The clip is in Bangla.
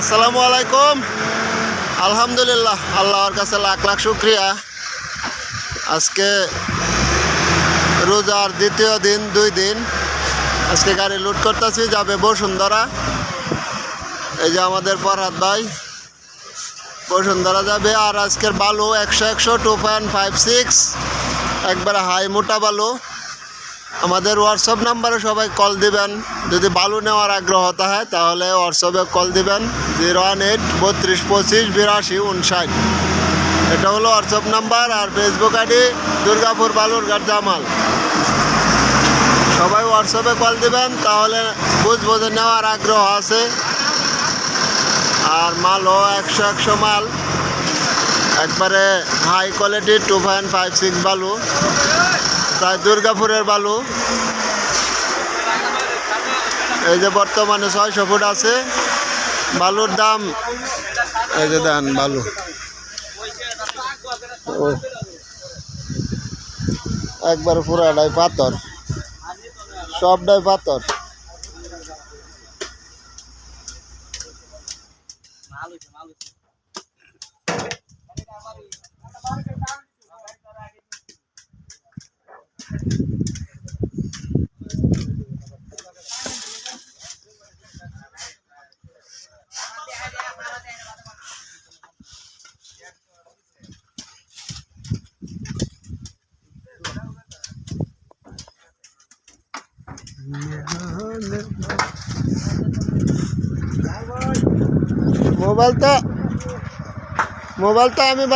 আসসালামু আলাইকুম। আলহামদুলিল্লাহ, আল্লাহর কাছে লাখ লাখ শুক্রিয়া। আজকে রোজার দ্বিতীয় দিন, দুই দিন। আজকে গাড়ি লুট করতেছি, যাবে বসুন্ধরা। এই যে আমাদের পরহাত ভাই, বসুন্ধরা যাবে। আর আজকের বালু একশো একশো টু পয়েন্ট ফাইভ সিক্স একবারে হাই মোটা বালু। আমাদের হোয়াটসঅ্যাপ নাম্বারে সবাই কল দিবেন। যদি বালু নেওয়ার আগ্রহ হয় তাহলে হোয়াটসঅ্যাপে কল দিবেন। জিরো ওয়ান এইট বত্রিশ পঁচিশ বিরাশি উনষাট এটা হলো হোয়াটসঅ্যাপ নাম্বার আর ফেসবুক আইডি দুর্গাপুর বালুরঘাট জামাল। সবাই হোয়াটসঅ্যাপে কল দিবেন, তাহলে বুঝব যে নেওয়ার আগ্রহ আছে। আর মালও একশো একশো মাল। একবারে high quality two point five six বালু। প্রায় দুর্গাপুরের বালু। এই যে বর্তমানে ছয়শো ফুট আছে। বালুর দাম, এই যে দেন বালু। ও। একবার পুরাটাই পাথর। সবটাই পাথর। मोबाइल तो मोबाइल तो हमें